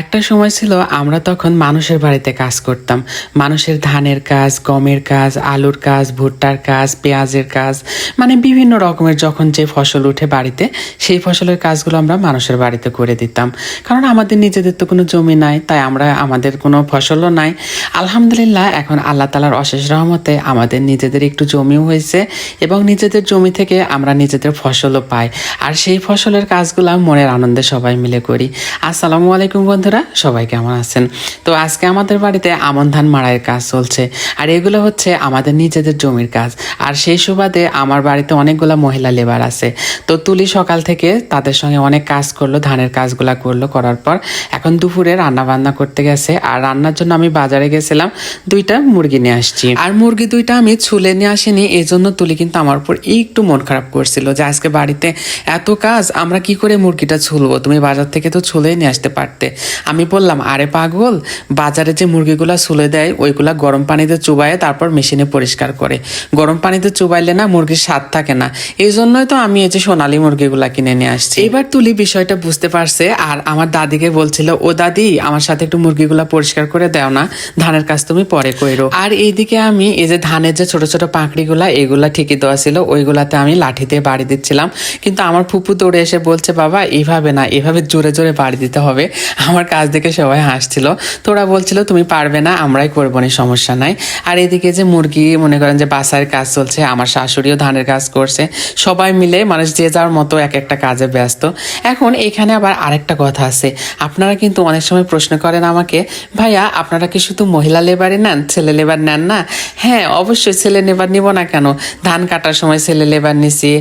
একটা সময় ছিল আমরা তখন মানুষের বাড়িতে কাজ করতাম। মানুষের ধানের কাজ, গমের কাজ, আলুর কাজ, ভুট্টার কাজ, পেঁয়াজের কাজ মানে বিভিন্ন রকমের যখন যে ফসল উঠে বাড়িতে, সেই ফসলের কাজগুলো আমরা মানুষের বাড়িতে করে দিতাম। কারণ আমাদের নিজেদের তো কোনো জমি নাই, তাই আমরা আমাদের কোনো ফসলও নাই। আলহামদুলিল্লাহ, এখন আল্লাহ তালার অশেষ রহমতে আমাদের নিজেদের একটু জমিও হয়েছে এবং নিজেদের জমি থেকে আমরা নিজেদের ফসলও পাই। আর সেই ফসলের কাজগুলো মনের আনন্দে সবাই মিলে করি। আসসালামু আলাইকুম বন্ধুরা, সবাই কেমন আছেন? তো আজকে আমাদের বাড়িতে আমন ধান মাড়াইয়ের কাজ চলছে, আর এগুলো হচ্ছে আমাদের নিজেদের জমির কাজ। আর সেই সুবাদে আমার বাড়িতে অনেকগুলো মহিলা লেবার আছে। তো তুলি সকাল থেকে তাদের সঙ্গে অনেক কাজ করল, ধানের কাজগুলা করল, করার পর এখন দুপুরে রান্না বান্না করতে গেছে। আর রান্নার জন্য আমি বাজারে গেছিলাম, দুইটা মুরগি নিয়ে আসছি। আর মুরগি দুইটা আমি ছুলে নিয়ে আসিনি এই জন্য তুলি কিন্তু আমার উপর একটু মন খারাপ করছিল যে আজকে বাড়িতে এত কাজ, আমরা কি করে মুরগিটা ছুলবো? তুমি বাজার থেকে তো ছুলেই নিয়ে আসতে পারতে। আমি বললাম, আরে পাগল, বাজারে যে মুরগিগুলো ছুলে দেয়, ওইগুলা গরম পানিতে চুবায়ে তারপর মেশিনে পরিষ্কার করে। গরম পানিতে চুবাইলে না মুরগির স্বাদ থাকে না। এই জন্যই তো আমি এই যে সোনালি মুরগিগুলা কিনে নিয়ে আসছি। এবার তুলি বিষয়টা বুঝতে পারছে, আর আমার দাদিকে বলছিল, ও দাদি, আমার সাথে একটু মুরগিগুলা পরিষ্কার করে দাও না, ধানের কাজ তুমি পরে কইরো আর এইদিকে আমি, এই যে ধানের যে ছোট ছোট পাঁকড়িগুলা, এগুলা ঠিকই দেওয়া ছিল, ওইগুলাতে আমি লাঠি দিয়ে বাড়ি দিচ্ছিলাম। কিন্তু আমার ফুপু দৌড়ে এসে বলছে, বাবা, এইভাবে না এভাবে জোরে জোরে বাড়ি দিতে হবে। আমার কাজ দেখে সবাই হাসছিল। তোরা বলছিল, তুমি পারবে না, আমরাই করব, না, সমস্যা নাই। আর এদিকে যে মুরগি, মনে করেন যে বাসার কাজ চলছে, আমার শাশুড়িও ধানের কাজ করছে, সবাই মিলে মানুষ যে যার মতো এক একটা কাজে ব্যস্ত। এখন এখানে আবার আরেকটা কথা আছে। আপনারা কিন্তু অনেক সময় প্রশ্ন করেন আমাকে, ভাইয়া, আপনারা কি শুধু মহিলা লেবারে নেন, ছেলে লেবার নেন না? হ্যাঁ অবশ্যই ছেলে লেবার নিব না কেন? ধান কাটার সময় ছেলে লেবার নিছি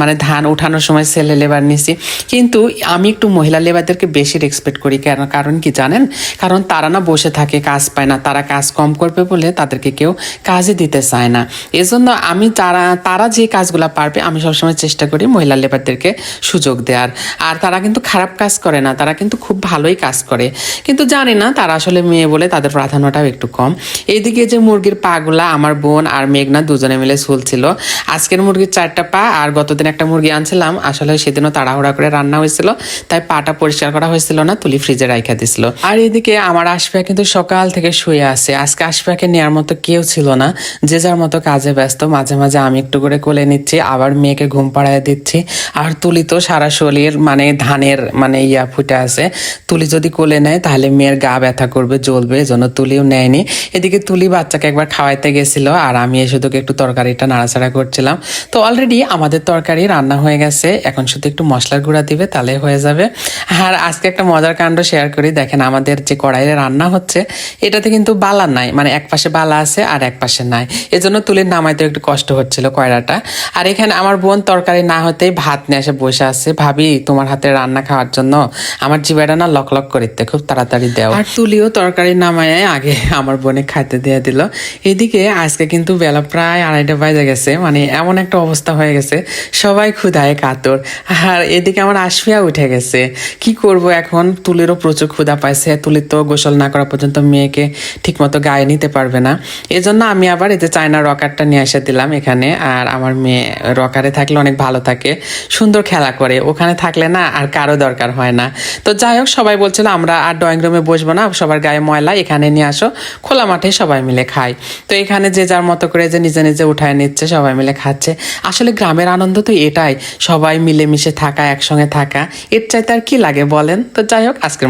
মানে ধান উঠানোর সময় ছেলে লেবার নিছি। কিন্তু আমি একটু মহিলা লেবারদেরকে বেশি রেসপেক্ট করি, কেন? কারণ কি জানেন? কারণ তারা না বসে থাকে, কাজ পায় না। তারা কাজ কম করবে বলে তাদেরকে কেউ কাজই দিতে চায় না। এজন্য আমি তারা তারা যে কাজগুলো পারবে, আমি সবসময় চেষ্টা করি মহিলা লেবারদেরকে সুযোগ দেওয়ার। আর তারা কিন্তু খারাপ কাজ করে না, তারা কিন্তু খুব ভালোই কাজ করে। কিন্তু জানি না, তারা আসলে মেয়ে বলে তাদের প্রাধান্যটাও একটু কম। এইদিকে যে মুরগির পাগুলা, আমার বোন আর মেঘনা দুজনে মিলে ঝুলছিল আজকের মুরগির চারটা পা আর গতদিন একটা মুরগি আনছিলাম। আসলে সেদিনও তাড়াহুড়া করে রান্না হয়েছিল, তাই পাটা পরিষ্কার করা হয়েছিল না, তুলি ফ্রিজে রাখা দিছিল। আর এদিকে আমার আশফিয়া কিন্তু সকাল থেকে শুয়ে আছে। আজকে আশফিয়াকে নেওয়ার মতো কেউ ছিল না। যে যার মতো কাজে ব্যস্ত, মাঝে মাঝে আমি একটু করে কোলে নিচ্ছি, আবার মেয়েকে ঘুম পাড়ায় দিচ্ছি। আর তুলি তো সারা শরীর মানে ধানের মানে ইয়া ফুটে আছে। তুলি যদি কোলে নেয়, তাহলে মেয়ের গা ব্যথা করবে, জ্বলবে, এজন্য তুলিও নেয়নি। এদিকে তুলি বাচ্চাকে একবার খাওয়াইতে গেছিল, আর আমি এসে তোকে একটু তরকারিটা নাড়াচাড়া করছিলাম। তো অলরেডি আমাদের তরকারি রান্না হয়ে গেছে। এখন শুধু একটু মশলার গুঁড়া দিবে, তাহলে হয়ে যাবে। আর আজকে একটা মজার কাণ্ড শেয়ার করি। দেখেন আমাদের যে কড়াইয়ে রান্না হচ্ছে, এটাতে কিন্তু বালা নাই। মানে এক পাশে বালা আছে আর এক পাশে নাই। এজন্য তুলির নামাইতে একটু কষ্ট হচ্ছিল কয়রাটা। আর এখানে আমার বোন তরকারি না হতেই ভাত নিয়ে এসে বসে আছে। ভাবি, তোমার হাতে রান্না খাওয়ার জন্য আমার জিবাটা না লক লক করিতে, খুব তাড়াতাড়ি দেও। আর তুলিও তরকারি নামায় আগে আমার বোনে খাইতে দিয়ে দিল। এদিকে আজকে কিন্তু বেলা প্রায় আড়াইটা বাজে গেছে। মানে এমন একটা অবস্থা হয়ে গেছে, সবাই ক্ষুধায় কাতর। আর এদিকে আমার আশফিয়া উঠে গেছে। কি করব এখন? তুলিরও প্রচুর ক্ষুধা পাইছে তুলির তো গোসল না করা পর্যন্ত মেয়েকে ঠিকমতো গায়ে নিতে পারবে না। এজন্য আমি আবার এই যে চায়না রকারটা নিয়ে এসে দিলাম এখানে, আর আমার মেয়ে রকারে থাকলে অনেক ভালো থাকে, সুন্দর খেলা করে। ওখানে থাকলে না আর কারও দরকার হয় না। তো যাই হোক, সবাই বলছিল, আমরা আর ড্রয়িং রুমে বসবো না, সবার গায়ে ময়লা, এখানে নিয়ে আসো। খোলা মাঠে সবাই মিলে খাই তো এখানে যে যার মতো করে যে নিজে নিজে উঠায় নিচ্ছে, সবাই মিলে খাচ্ছে। আসলে গ্রামের আনন্দ তো এটাই, সবাই মিলেমিশে থাকা, একসঙ্গে থাকা। এর চাইতে আর কি লাগে বলেন? তো যাই হোক, আজকের